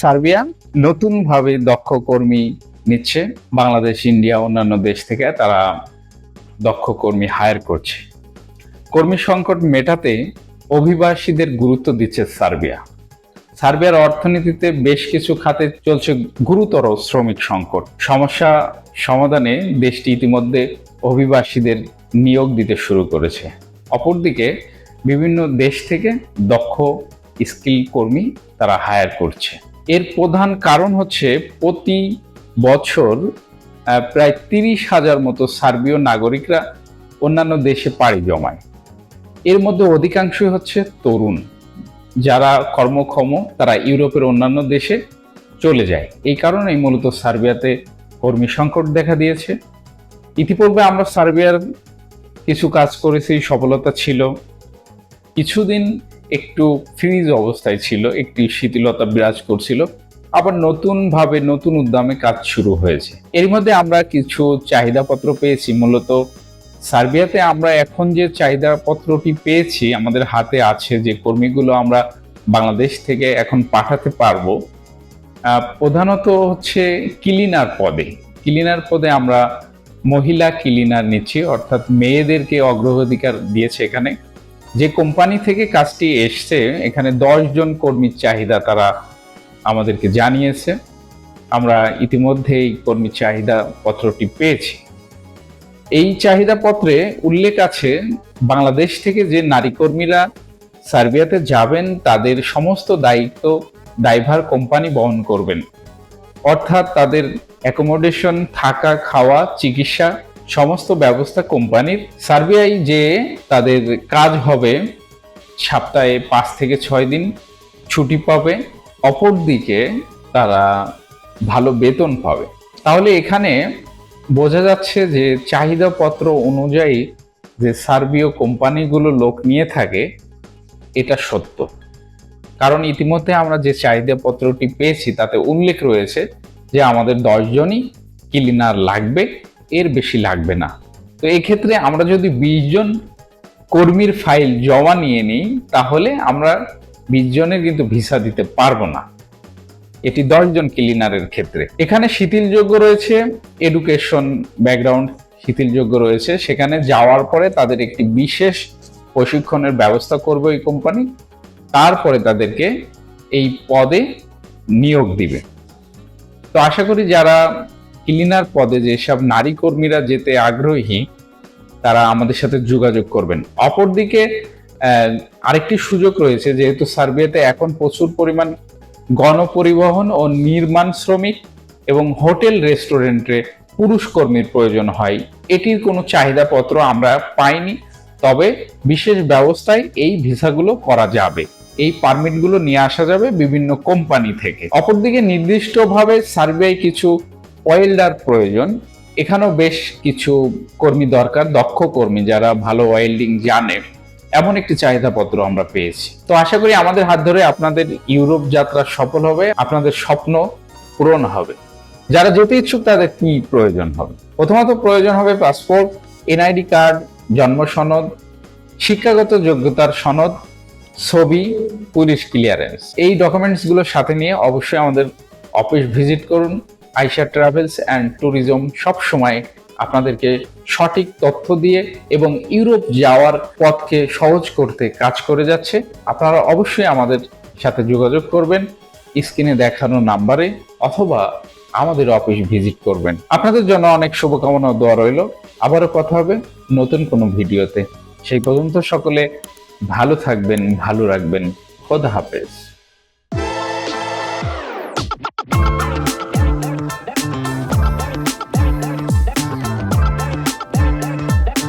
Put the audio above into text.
Serbia নতুনভাবে দক্ষ কর্মী নিচ্ছে বাংলাদেশ, ইন্ডিয়া, অন্যান্য দেশ থেকে তারা দক্ষ কর্মী হায়ার করছে। কর্মী সংকট মেটাতে অভিবাসীদের গুরুত্ব দিচ্ছে সার্বিয়া। সার্বিয়ার অর্থনীতিতে বেশ কিছু খাতে চলছে গুরুতর শ্রমিক সংকট। সমস্যা সমাধানে দেশটি ইতিমধ্যে অভিবাসীদের নিয়োগ দিতে শুরু করেছে। অপরদিকে, বিভিন্ন দেশ থেকে দক্ষ স্কিল কর্মী তারা হায়ার করছে। এর প্রধান কারণ হচ্ছে প্রতি বছর প্রায় তিরিশ হাজার মতো সার্বীয় নাগরিকরা অন্যান্য দেশে পাড়ি জমায়। এর মধ্যে অধিকাংশই হচ্ছে তরুণ। যারা কর্মক্ষম, তারা ইউরোপের অন্যান্য দেশে চলে যায়। এই কারণেই মূলত সার্বিয়াতে কর্মী সংকট দেখা দিয়েছে। ইতিপূর্বে আমরা সার্বিয়ার কিছু কাজ করেছি, সফলতা ছিল। কিছুদিন একটু ফ্রিজ অবস্থায় ছিল, একটি শিথিলতা বিরাজ করছিল। আবার নতুনভাবে নতুন উদ্যমে কাজ শুরু হয়েছে। এর মধ্যে আমরা কিছু চাহিদাপত্র পেয়েছি, মূলত সার্বিয়াতে আমরা এখন যে চাহিদাপত্রটি পেয়েছি, আমাদের হাতে আছে যে কর্মীগুলো আমরা বাংলাদেশ থেকে এখন পাঠাতে পারব প্রধানত হচ্ছে ক্লিনার পদে। ক্লিনার পদে আমরা মহিলা ক্লিনার নিচ্ছি, অর্থাৎ মেয়েদেরকে অগ্রাধিকার দিয়েছে এখানে। যে কোম্পানি থেকে কাজটি এসছে, এখানে জন কর্মীর চাহিদা তারা আমাদেরকে জানিয়েছে। আমরা ইতিমধ্যে এই কর্মী চাহিদা পত্রটি পেয়েছি। এই চাহিদা পত্রে উল্লেখ আছে, বাংলাদেশ থেকে যে নারী কর্মীরা সার্বিয়াতে যাবেন, তাদের সমস্ত দায়িত্ব ড্রাইভার কোম্পানি বহন করবেন। অর্থাৎ তাদের অ্যাকোমোডেশন থাকা, খাওয়া, চিকিৎসা সমস্ত ব্যবস্থা কোম্পানির। সার্বিয়ায় যে তাদের কাজ হবে, সপ্তাহে পাঁচ থেকে ছয় দিন ছুটি পাবে। অপরদিকে তারা ভালো বেতন পাবে। তাহলে এখানে বোঝা যাচ্ছে যে চাহিদাপত্র অনুযায়ী যে সার্বীয় কোম্পানিগুলো লোক নিয়ে থাকে, এটা সত্য। কারণ ইতিমধ্যে আমরা যে চাহিদাপত্রটি পেয়েছি, তাতে উল্লেখ রয়েছে যে আমাদের দশজনই ক্লিনার লাগবে। এর বেশি লাগবে না। তো এক্ষেত্রে আমরা যদি বিশ জন কর্মীর ফাইল জমা নিয়ে নিই, তাহলে আমরা বিশ জনের কিন্তু ভিসা দিতে পারব না। এটি দশজন ক্লিনারের ক্ষেত্রে। এখানে শিথিলযোগ্য রয়েছে এডুকেশন ব্যাকগ্রাউন্ড শিথিলযোগ্য রয়েছে। সেখানে যাওয়ার পরে তাদের একটি বিশেষ প্রশিক্ষণের ব্যবস্থা করবে এই কোম্পানি। তারপরে তাদেরকে এই পদে নিয়োগ দিবে। তো আশা করি যারা ক্লিনার পদে যেসব নারী কর্মীরা যেতে আগ্রহী, তারা আমাদের সাথে যোগাযোগ করবেন। অপরদিকে আরেকটি সুযোগ রয়েছে, যেহেতু সার্বিয়াতে এখন প্রচুর পরিমাণ গণপরিবহন ও নির্মাণ শ্রমিক এবং হোটেল রেস্টুরেন্টে পুরুষ কর্মীর প্রয়োজন হয়। এটির কোনো চাহিদাপত্র আমরা পাইনি, তবে বিশেষ ব্যবস্থায় এই ভিসাগুলো করা যাবে। এই পারমিটগুলো নিয়ে আসা যাবে বিভিন্ন কোম্পানি থেকে। অপরদিকে নির্দিষ্টভাবে সার্বিয়ায় কিছু ওয়েল্ডার প্রয়োজন। এখানেও বেশ কিছু কর্মী দরকার, দক্ষ কর্মী যারা ভালো ওয়েল্ডিং জানে। এমন একটি চাহিদাপত্র আমরা পেয়েছি। তো আশা করি আমাদের হাত ধরে আপনাদের ইউরোপ যাত্রা সফল হবে, আপনাদের স্বপ্ন পূরণ হবে। যারা যেতে ইচ্ছুক তাদের কি প্রয়োজন হবে? প্রথমত প্রয়োজন হবে পাসপোর্ট, এনআইডি কার্ড, জন্ম সনদ, শিক্ষাগত যোগ্যতার সনদ, ছবি, পুলিশ ক্লিয়ারেন্স। এই ডকুমেন্টসগুলো সাথে নিয়ে অবশ্যই আমাদের অফিস ভিজিট করুন। আইসা ট্রাভেলস অ্যান্ড ট্যুরিজম সবসময় আপনাদেরকে সঠিক তথ্য দিয়ে এবং ইউরোপ যাওয়ার পথকে সহজ করতে কাজ করে যাচ্ছে। আপনারা অবশ্যই আমাদের সাথে যোগাযোগ করবেন, স্ক্রিনে দেখানো নাম্বারে অথবা আমাদের অফিস ভিজিট করবেন। আপনাদের জন্য অনেক শুভকামনা দোয়া রইল। আবারও কথা হবে নতুন কোনো ভিডিওতে। সেই পর্যন্ত সকলে ভালো থাকবেন, ভালো রাখবেন। খোদা হাফেজ।